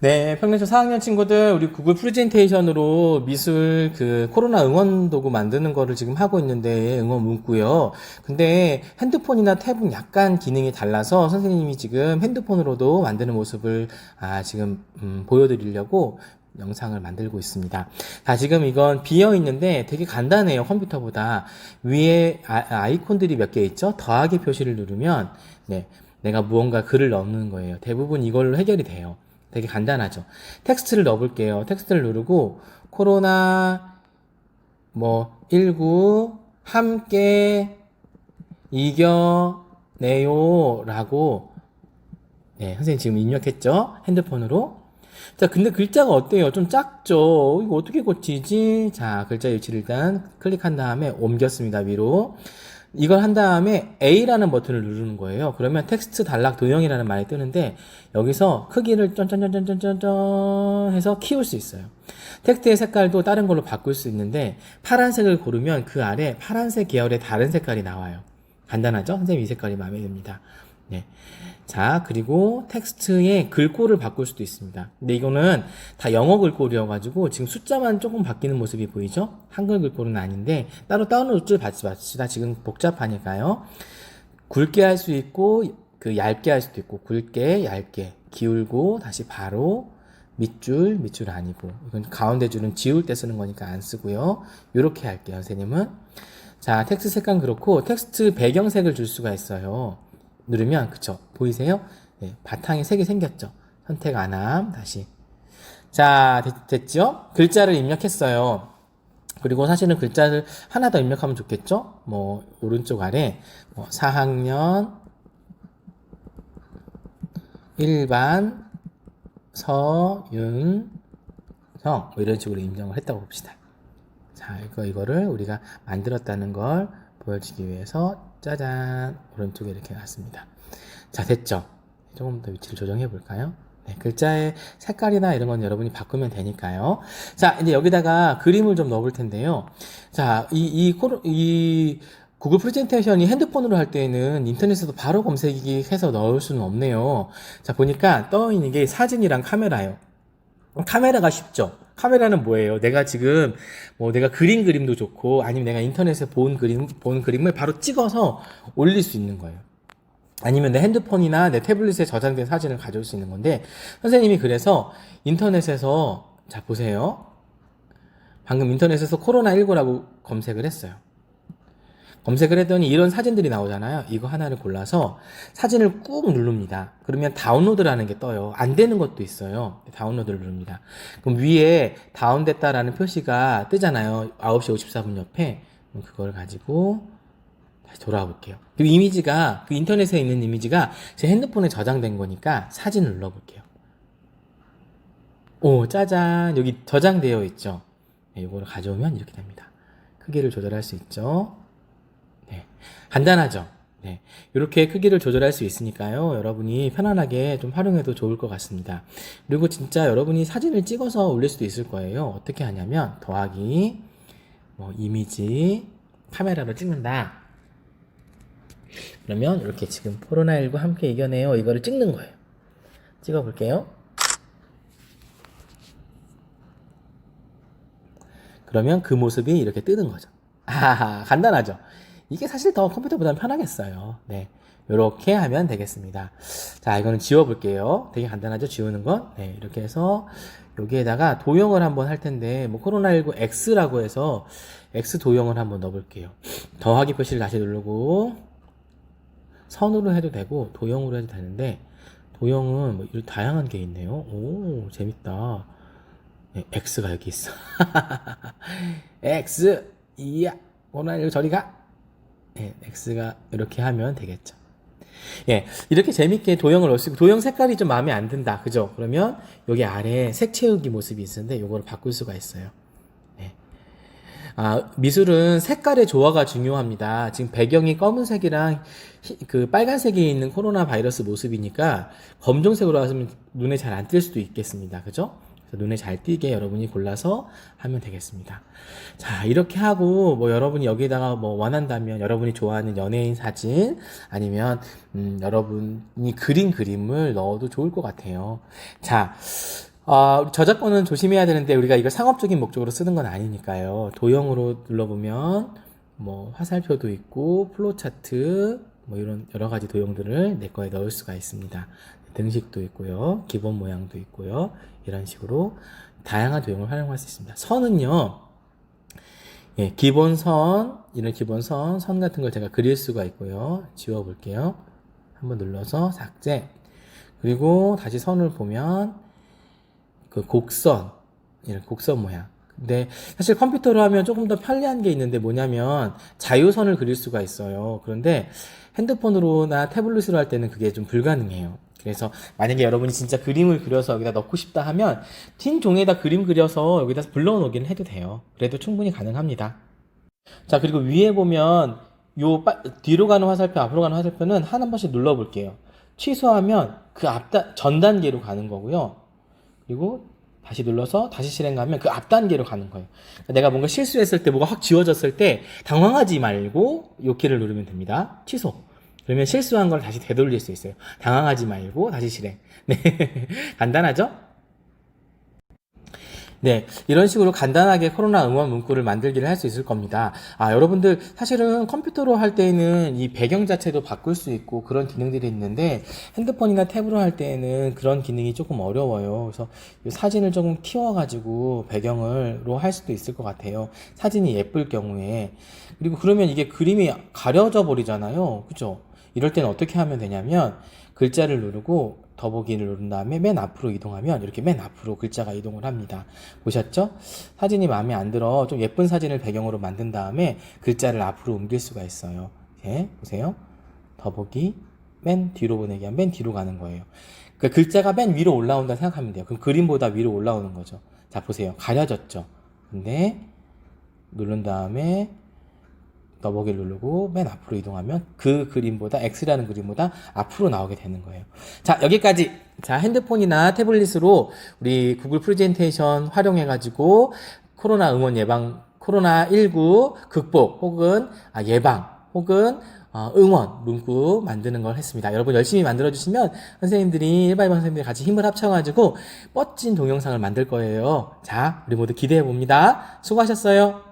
네, 평년초 4학년 친구들, 우리 구글 프레젠테이션으로 미술 그 코로나 응원 도구 만드는 거를 지금 하고 있는데 응원 문구요. 근데 핸드폰이나 탭은 약간 기능이 달라서 선생님이 지금 핸드폰으로도 만드는 모습을 아, 지금 음, 보여드리려고 영상을 만들고 있습니다. 자, 지금 이건 비어 있는데 되게 간단해요. 컴퓨터보다. 위에 아, 이콘들이 몇 개 있죠? 더하기 표시를 누르면 네, 내가 무언가 글을 넣는 거예요. 대부분 이걸로 해결이 돼요. 되게 간단하죠. 텍스트를 넣어볼게요. 텍스트를 누르고 코로나 뭐 19 함께 이겨내요라고 네, 선생님 지금 입력했죠? 핸드폰으로. 자, 근데 글자가 어때요? 좀 작죠? 이거 어떻게 고치지? 자, 글자 위치를 일단 클릭한 다음에 옮겼습니다, 위로. 이걸 한 다음에 A라는 버튼을 누르는 거예요. 그러면 텍스트 단락 도형이라는 말이 뜨는데, 여기서 크기를 쩐쩐쩐쩐쩐쩐 해서 키울 수 있어요. 텍스트의 색깔도 다른 걸로 바꿀 수 있는데, 파란색을 고르면 그 아래 파란색 계열의 다른 색깔이 나와요. 간단하죠? 선생님 이 색깔이 마음에 듭니다. 네. 자, 그리고 텍스트의 글꼴을 바꿀 수도 있습니다. 근데 이거는 다 영어 글꼴이어가지고 지금 숫자만 조금 바뀌는 모습이 보이죠? 한글 글꼴은 아닌데 따로 다운로드 받지 맙시다. 지금 복잡하니까요. 굵게 할 수 있고 그 얇게 할 수도 있고 굵게, 얇게, 기울고 다시 바로 밑줄, 밑줄 아니고 이건 가운데 줄은 지울 때 쓰는 거니까 안 쓰고요. 이렇게 할게요, 선생님은. 자, 텍스트 색깔 그렇고 텍스트 배경색을 줄 수가 있어요. 누르면 그쵸 보이세요? 네, 바탕에 색이 생겼죠. 선택 안 함 다시. 자 됐, 죠 글자를 입력했어요. 그리고 사실은 글자를 하나 더 입력하면 좋겠죠? 뭐 오른쪽 아래 뭐 4학년 1반 서윤성 뭐 이런 식으로 입력을 했다고 봅시다. 자, 이거 이거를 우리가 만들었다는 걸 보여주기 위해서 짜잔 오른쪽에 이렇게 놨습니다. 자, 됐죠? 조금 더 위치를 조정해 볼까요? 네, 글자의 색깔이나 이런 건 여러분이 바꾸면 되니까요. 자, 이제 여기다가 그림을 좀 넣어 볼 텐데요. 자, 이, 이, 구글 프레젠테이션이 핸드폰으로 할 때에는 인터넷에서 바로 검색이 해서 넣을 수는 없네요. 자, 보니까 떠 있는 게 사진이랑 카메라예요. 카메라가 쉽죠. 카메라는 뭐예요? 내가 지금 뭐 내가 그린 그림도 좋고 아니면 내가 인터넷에 본 그림 본 그림을 바로 찍어서 올릴 수 있는 거예요. 아니면 내 핸드폰이나 내 태블릿에 저장된 사진을 가져올 수 있는 건데 선생님이 그래서 인터넷에서 자 보세요. 방금 인터넷에서 코로나19라고 검색을 했어요. 검색을 했더니 이런 사진들이 나오잖아요. 이거 하나를 골라서 사진을 꾹 누릅니다. 그러면 다운로드라는 게 떠요. 안 되는 것도 있어요. 다운로드를 누릅니다. 그럼 위에 다운됐다라는 표시가 뜨잖아요. 9시 54분 옆에. 그걸 가지고 다시 돌아와 볼게요. 그 이미지가, 그 인터넷에 있는 이미지가 제 핸드폰에 저장된 거니까 사진을 눌러볼게요. 오, 짜잔. 여기 저장되어 있죠. 네, 이거를 가져오면 이렇게 됩니다. 크기를 조절할 수 있죠. 네, 간단하죠. 네, 이렇게 크기를 조절할 수 있으니까요. 여러분이 편안하게 좀 활용해도 좋을 것 같습니다. 그리고 진짜 여러분이 사진을 찍어서 올릴 수도 있을 거예요. 어떻게 하냐면 더하기 뭐 이미지 카메라로 찍는다. 그러면 이렇게 지금 코로나19 함께 이겨내요. 이거를 찍는 거예요. 찍어 볼게요. 그러면 그 모습이 이렇게 뜨는 거죠. 아, 간단하죠. 이게 사실 더 컴퓨터보다는 편하겠어요. 네. 이렇게 하면 되겠습니다. 자, 이거는 지워볼게요. 되게 간단하죠? 지우는 건. 네, 이렇게 해서 여기에다가 도형을 한번 할 텐데, 뭐, 코로나19 X라고 해서 X 도형을 한번 넣어볼게요. 더하기 표시를 다시 누르고, 선으로 해도 되고, 도형으로 해도 되는데, 도형은 뭐, 이런 다양한 게 있네요. 오, 재밌다. 네, X가 여기 있어. X, 이야, 코로나19 저리 가. 예, X가 이렇게 하면 되겠죠. 예, 이렇게 재밌게 도형을 넣을 수 있고, 도형 색깔이 좀 마음에 안 든다. 그죠? 그러면 여기 아래 색 채우기 모습이 있는데, 이거를 바꿀 수가 있어요. 예. 아, 미술은 색깔의 조화가 중요합니다. 지금 배경이 검은색이랑 희- 그 빨간색이 있는 코로나 바이러스 모습이니까 검정색으로 하시면 눈에 잘 안 띌 수도 있겠습니다. 그죠? 눈에 잘 띄게 여러분이 골라서 하면 되겠습니다. 자, 이렇게 하고 뭐 여러분이 여기다가 뭐 원한다면 여러분이 좋아하는 연예인 사진 아니면 음, 여러분이 그린 그림을 넣어도 좋을 것 같아요. 자, 어, 저작권은 조심해야 되는데 우리가 이걸 상업적인 목적으로 쓰는 건 아니니까요. 도형으로 눌러보면 뭐 화살표도 있고 플로 차트 뭐 이런 여러 가지 도형들을 내 거에 넣을 수가 있습니다. 등식도 있고요. 기본 모양도 있고요. 이런 식으로 다양한 도형을 활용할 수 있습니다. 선은요. 예, 기본 선, 이런 기본 선, 선 같은 걸 제가 그릴 수가 있고요. 지워 볼게요. 한번 눌러서 삭제. 그리고 다시 선을 보면 그 곡선, 이런 곡선 모양. 근데 사실 컴퓨터로 하면 조금 더 편리한 게 있는데 뭐냐면 자유선을 그릴 수가 있어요. 그런데 핸드폰으로나 태블릿으로 할 때는 그게 좀 불가능해요. 그래서 만약에 여러분이 진짜 그림을 그려서 여기다 넣고 싶다 하면 틴 종이에다 그림 그려서 여기다 불러 놓기는 해도 돼요. 그래도 충분히 가능합니다. 자, 그리고 위에 보면 요 빠- 뒤로 가는 화살표, 앞으로 가는 화살표는 한한 번씩 눌러 볼게요. 취소하면 그 앞단 전 단계로 가는 거고요. 그리고 다시 눌러서 다시 실행 가면 그 앞 단계로 가는 거예요. 그러니까 내가 뭔가 실수했을 때 뭐가 확 지워졌을 때 당황하지 말고 요 키를 누르면 됩니다. 취소. 그러면 실수한 걸 다시 되돌릴 수 있어요. 당황하지 말고 다시 실행. 네. 간단하죠? 네, 이런 식으로 간단하게 코로나 응원 문구를 만들기를 할 수 있을 겁니다. 아, 여러분들 사실은 컴퓨터로 할 때는 이 배경 자체도 바꿀 수 있고 그런 기능들이 있는데 핸드폰이나 탭으로 할 때는 그런 기능이 조금 어려워요. 그래서 이 사진을 조금 키워가지고 배경으로 할 수도 있을 것 같아요. 사진이 예쁠 경우에. 그리고 그러면 이게 그림이 가려져 버리잖아요. 그죠? 이럴 때는 어떻게 하면 되냐면 글자를 누르고 더보기를 누른 다음에 맨 앞으로 이동하면 이렇게 맨 앞으로 글자가 이동을 합니다. 보셨죠? 사진이 마음에 안 들어 좀 예쁜 사진을 배경으로 만든 다음에 글자를 앞으로 옮길 수가 있어요. 예, 보세요. 더보기 맨 뒤로 보내기 하면 맨 뒤로 가는 거예요. 그 글자가 맨 위로 올라온다 생각하면 돼요. 그럼 그림보다 위로 올라오는 거죠. 자, 보세요. 가려졌죠? 근데 누른 다음에 더보기를 누르고 맨 앞으로 이동하면 그 그림보다 X라는 그림보다 앞으로 나오게 되는 거예요. 자, 여기까지. 자, 핸드폰이나 태블릿으로 우리 구글 프레젠테이션 활용해 가지고 코로나 응원 예방 코로나 19 극복 혹은 아, 예방 혹은 어, 응원 문구 만드는 걸 했습니다. 여러분 열심히 만들어 주시면 선생님들이 일반반 선생님들이 같이 힘을 합쳐 가지고 멋진 동영상을 만들 거예요. 자, 우리 모두 기대해 봅니다. 수고하셨어요.